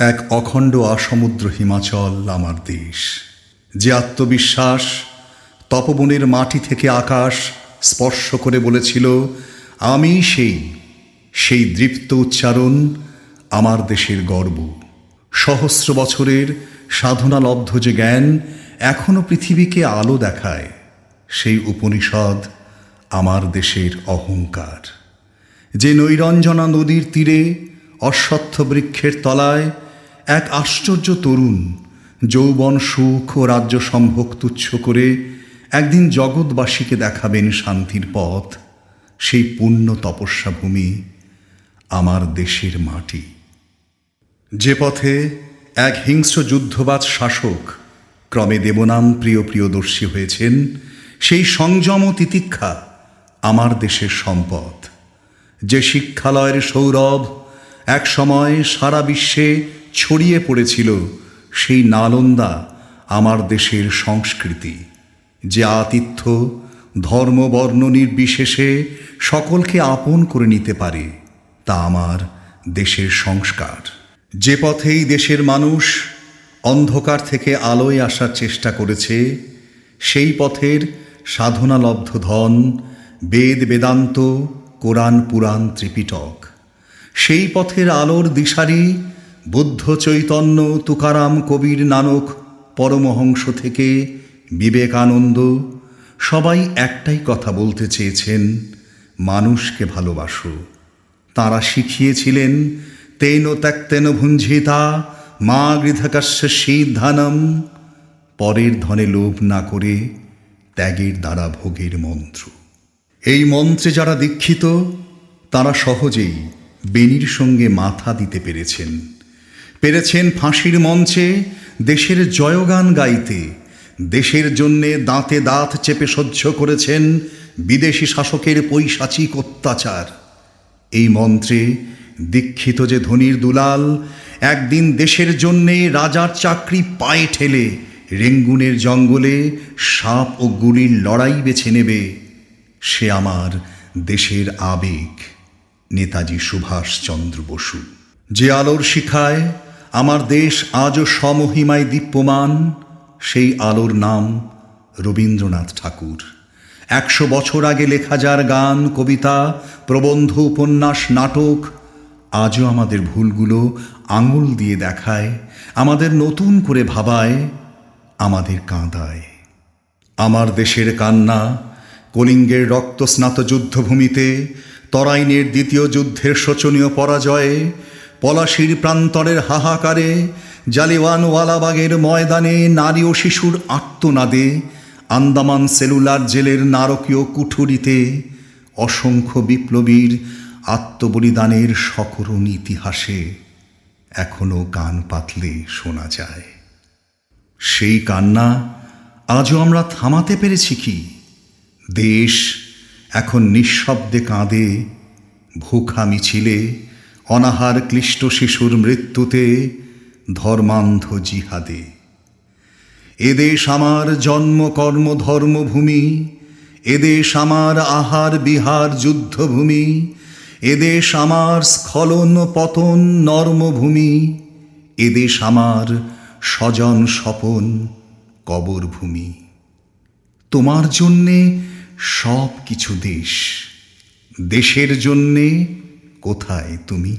এক অখণ্ড আসমুদ্র হিমাচল আমার দেশ। যে আত্মবিশ্বাস তপবনের মাটি থেকে আকাশ স্পর্শ করে বলেছিল, আমি সেই সেই দৃপ্ত উচ্চারণ আমার দেশের গর্ব। সহস্র বছরের সাধনালব্ধ যে জ্ঞান এখনও পৃথিবীকে আলো দেখায়, সেই উপনিষদ আমার দেশের অহংকার। যে নৈরঞ্জনা নদীর তীরে অশ্বত্থ বৃক্ষের তলায় এক আশ্চর্য তরুণ, যৌবন, সুখ ও রাজ্য সম্ভোগ তুচ্ছ করে একদিন জগৎবাসীকে দেখাবেন শান্তির পথ, সেই পুণ্য তপস্যা ভূমি আমার দেশের মাটি। যে পথে এক হিংস্র যুদ্ধবাজ শাসক ক্রমে দেবনাম প্রিয় প্রিয়দর্শী হয়েছেন, সেই সংযম ও তিতিক্ষা আমার দেশের সম্পদ। যে শিক্ষালয়ের সৌরভ এক সময় সারা বিশ্বে ছড়িয়ে পড়েছিল সেই নালন্দা আমার দেশের সংস্কৃতি, যে আতিথ্য ধর্ম বর্ণ নির্বিশেষে সকলকে আপন করে নিতে পারে, তা আমার দেশের সংস্কার। যে পথেই দেশের মানুষ অন্ধকার থেকে আলোয় আসার চেষ্টা করেছে, সেই পথের সাধনালব্ধ ধন, বেদ বেদান্ত, কোরআন পুরাণ ত্রিপিটক। সেই পথের আলোর দিশারি বুদ্ধ চৈতন্য তুকারাম কবির নানক পরমহংস থেকে বিবেকানন্দ সবাই একটাই কথা বলতে চেয়েছেন, মানুষকে ভালোবাসো। তাঁরা শিখিয়েছিলেন, তেন ত্যাক্তেন ভুঞ্জিতা, মা গৃধকাশ্য সিদ্ধানম। পরের ধনে লোভ না করে ত্যাগের দ্বারা ভোগের মন্ত্র। এই মন্ত্রে যারা দীক্ষিত, তারা সহজেই বেনির সঙ্গে মাথা দিতে পেরেছেন। পেরেছেন ফাঁসির মঞ্চে দেশের জয়গান গাইতে। দেশের জন্যে দাঁতে দাঁত চেপে সহ্য করেছেন বিদেশি শাসকের পৈশাচিক অত্যাচার। এই মন্ত্রে দীক্ষিত যে ধনির দুলাল, একদিন দেশের জন্যে রাজার চাকরি পায়ে ঠেলে রেঙ্গুনের জঙ্গলে সাপ ও গুলির লড়াই বেছে নেবে। সে আমার দেশের আবেগ, নেতাজি সুভাষচন্দ্র বসু। যে আলোর শিখায় আমার দেশ আজও সমহিমায় দীপ্যমান, সেই আলোর নাম রবীন্দ্রনাথ ঠাকুর। একশো বছর আগে লেখা যার গান, কবিতা, প্রবন্ধ, উপন্যাস, নাটক, আজও আমাদের ভুলগুলো আঙুল দিয়ে দেখায়, আমাদের নতুন করে ভাবায়, আমাদের কাঁদায়। আমার দেশের কান্না, কলিঙ্গের রক্তস্নাত যুদ্ধভূমিতে, তরাইনের দ্বিতীয় যুদ্ধের শোচনীয় পরাজয়ে পলাশির প্রান্তরের হাহাকারে জালিওয়ানওয়ালাবাগের ময়দানে নারী ও শিশুর আত্মনাদে আন্দামান সেলুলার জেলের নারকীয় কুঠুরিতে অসংখ্য বিপ্লবীর আত্মবলিদানের সকরণ ইতিহাসে এখনও কান পাতলে শোনা যায়। সেই কান্না আজও আমরা থামাতে পেরেছি কি? দেশ এখন নিঃশব্দে কাঁদে, ভুখা মিছিলে অনাহার ক্লিষ্ট শিশুর মৃত্যুতে ধর্মান্ধ জিহাদে। এদেশ আমার জন্ম, কর্ম ধর্মভূমি এদেশ আমার আহার, বিহার, যুদ্ধভূমি। এদেশ আমার স্খলন, পতন, নর্মভূমি। এদেশ আমার স্বজন, স্বপন, কবরভূমি। তোমার জন্যে সব কিছু দেশ। দেশের জন্যে কোথায় তুমি?